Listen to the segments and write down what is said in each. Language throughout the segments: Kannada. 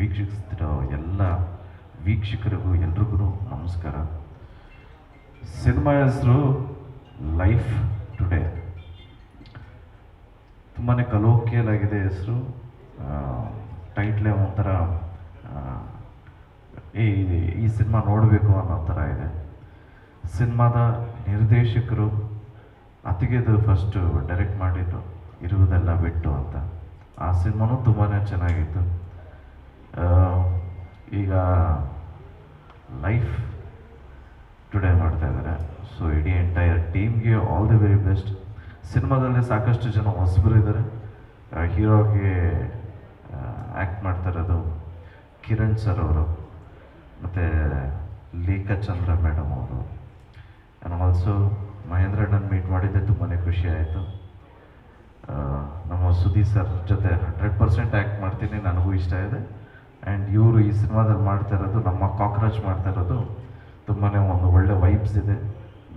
ವೀಕ್ಷಿಸ್ತಿರೋ ಎಲ್ಲ ವೀಕ್ಷಕರಿಗೂ ಎಲ್ರಿಗೂ ನಮಸ್ಕಾರ. ಸಿನಿಮಾ ಹೆಸರು ಲೈಫ್ ಟುಡೇ. ತುಂಬಾ ಕಲೋಕಿಯಲ್ ಆಗಿದೆ ಹೆಸರು ಟೈಟ್ಲೇ ಒಂಥರ ಈ ಈ ಸಿನಿಮಾ ನೋಡಬೇಕು ಅನ್ನೋ ಥರ ಇದೆ. ಸಿನಿಮಾದ ನಿರ್ದೇಶಕರು ಅತಿಗೆದು ಫಸ್ಟು ಡೈರೆಕ್ಟ್ ಮಾಡಿದ್ದು ಇರುವುದೆಲ್ಲ ಬಿಟ್ಟು ಅಂತ. ಆ ಸಿನಿಮಾನೂ ತುಂಬಾ ಚೆನ್ನಾಗಿತ್ತು. ಈಗ ಲೈಫ್ ಟುಡೇ ಮಾಡ್ತಾ ಇದ್ದಾರೆ. ಸೊ ಇಡೀ ಎಂಟೈರ್ ಟೀಮ್ಗೆ ಆಲ್ ದಿ ವೆರಿ ಬೆಸ್ಟ್ ಸಿನಿಮಾದಲ್ಲಿ ಸಾಕಷ್ಟು ಜನ ಹೊಸಬರು ಇದ್ದಾರೆ ಹೀರೋಗೆ ಆ್ಯಕ್ಟ್ ಮಾಡ್ತಾ ಇರೋದು ಕಿರಣ್ ಸರ್ ಅವರು, ಮತ್ತು ಲೇಖಾ ಚಂದ್ರ ಮೇಡಮ್ ಅವರು. ಆ್ಯಂಡ್ ಆಲ್ಸೋ ಮಹೇಂದ್ರ ಅಣ್ಣನ ಮೀಟ್ ಮಾಡಿದ್ದೆ ತುಂಬಾ ಖುಷಿ ಆಯಿತು. ನಮ್ಮ ಸುದೀಪ್ ಸರ್ ಜೊತೆ ಹಂಡ್ರೆಡ್ ಪರ್ಸೆಂಟ್ ಆ್ಯಕ್ಟ್ ಮಾಡ್ತೀನಿ, ನನಗೂ ಇಷ್ಟ ಇದೆ. ಆ್ಯಂಡ್ ಇವರು ಈ ಸಿನಿಮಾದಲ್ಲಿ ಮಾಡ್ತಾ ಇರೋದು, ನಮ್ಮ ಕಾಕ್ರೋಚ್ ಮಾಡ್ತಾ ಇರೋದು ತುಂಬಾ ಒಂದು ಒಳ್ಳೆ ವೈಬ್ಸ್ ಇದೆ.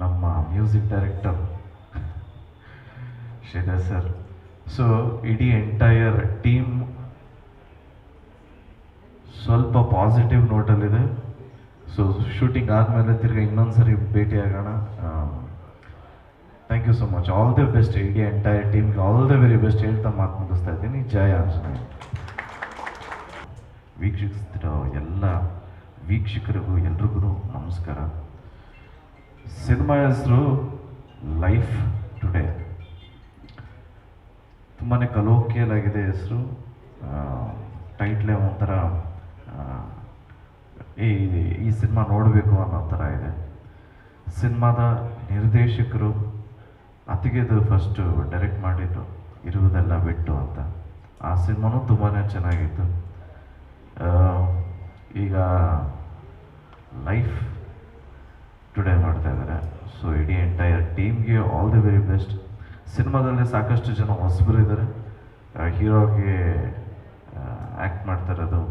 ನಮ್ಮ music director Sridhar sir so ಇಡೀ ಎಂಟೈರ್ ಟೀಮ್ ಸ್ವಲ್ಪ ಪಾಸಿಟಿವ್ ನೋಟಲ್ಲಿದೆ ಸೊ ಶೂಟಿಂಗ್ ಆದಮೇಲೆ ತಿರ್ಗಿ ಇನ್ನೊಂದು ಸರಿ ಆಗೋಣ. Thank you so much all the best ಇಡೀ ಎಂಟೈರ್ ಟೀಮ್ಗೆ ಆಲ್ ದ ವೆರಿ ಬೆಸ್ಟ್ ಹೇಳ್ತಾ ಮಾತು ಮುಗಿಸ್ತಾ ಇದ್ದೀನಿ. ಜಯ ಆಂಜನೇಯ. ವೀಕ್ಷಿಸ್ತಿರೋ ಎಲ್ಲ ವೀಕ್ಷಕರಿಗೂ ಎಲ್ರಿಗೂ ನಮಸ್ಕಾರ. ಸಿನಿಮಾ ಹೆಸರು ಲೈಫ್ ಟುಡೇ. ತುಂಬಾ ಕಲೋಕಿಯಲ್ ಆಗಿದೆ ಹೆಸರು ಟೈಟ್ಲೇ ಒಂಥರ ಈ ಈ ಸಿನಿಮಾ ನೋಡಬೇಕು ಅನ್ನೋ ಥರ ಇದೆ. ಸಿನಿಮಾದ ನಿರ್ದೇಶಕರು ಅತಿಗೆದು ಫಸ್ಟು ಡೈರೆಕ್ಟ್ ಮಾಡಿದ್ದು ಇರುವುದೆಲ್ಲ ಬಿಟ್ಟು ಅಂತ. ಆ ಸಿನಿಮಾನೂ ತುಂಬಾ ಚೆನ್ನಾಗಿತ್ತು. ಈಗ ಲೈಫ್ ಟುಡೇ ಮಾಡ್ತಾ ಇದ್ದಾರೆ. ಸೊ ಇಡೀ ಎಂಟೈರ್ ಟೀಮ್ಗೆ ಆಲ್ ದಿ ವೆರಿ ಬೆಸ್ಟ್ ಸಿನಿಮಾದಲ್ಲಿ ಸಾಕಷ್ಟು ಜನ ಹೊಸಬರು ಇದ್ದಾರೆ. ಹೀರೋಗೆ ಆ್ಯಕ್ಟ್ ಮಾಡ್ತಾ ಇರೋದು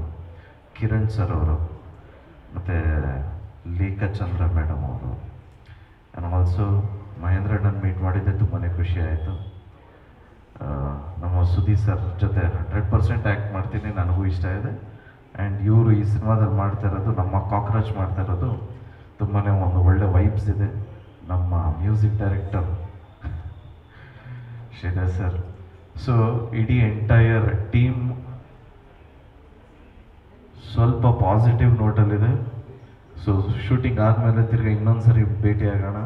ಕಿರಣ್ ಸರ್ ಅವರು, ಮತ್ತು ಲೇಖಾ ಚಂದ್ರ ಮೇಡಮ್ ಅವರು. ಆ್ಯಂಡ್ ಆಲ್ಸೋ ಮಹೇಂದ್ರ ಅಣ್ಣನ ಮೀಟ್ ಮಾಡಿದ್ದೆ ತುಂಬಾ ಖುಷಿ ಆಯಿತು. ನಮ್ಮ ಸುದೀಪ್ ಸರ್ ಜೊತೆ ಹಂಡ್ರೆಡ್ ಪರ್ಸೆಂಟ್ ಆ್ಯಕ್ಟ್ ಮಾಡ್ತೀನಿ, ನನಗೂ ಇಷ್ಟ ಇದೆ. ಆ್ಯಂಡ್ ಇವರು ಈ ಸಿನಿಮಾದಲ್ಲಿ ಮಾಡ್ತಾ ಇರೋದು, ನಮ್ಮ ಕಾಕ್ರೋಚ್ ಮಾಡ್ತಾ ಇರೋದು ತುಂಬಾ ಒಂದು ಒಳ್ಳೆ ವೈಬ್ಸ್ ಇದೆ. ನಮ್ಮ music director Sridhar sir so ಇಡೀ ಎಂಟೈರ್ ಟೀಮ್ ಸ್ವಲ್ಪ ಪಾಸಿಟಿವ್ ನೋಟಲ್ಲಿದೆ ಸೊ ಶೂಟಿಂಗ್ ಆದಮೇಲೆ ತಿರ್ಗಿ ಇನ್ನೊಂದು ಸರಿ ಆಗೋಣ.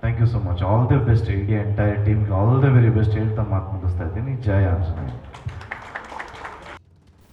Thank you so much all the best ಇಡೀ ಎಂಟೈರ್ ಟೀಮ್ಗೆ ಆಲ್ ದ ವೆರಿ ಬೆಸ್ಟ್ ಹೇಳ್ತಾ ಮಾತು ಮುಗಿಸ್ತಾ ಇದ್ದೀನಿ. ಜಯ ಆಂಜನೇಯ.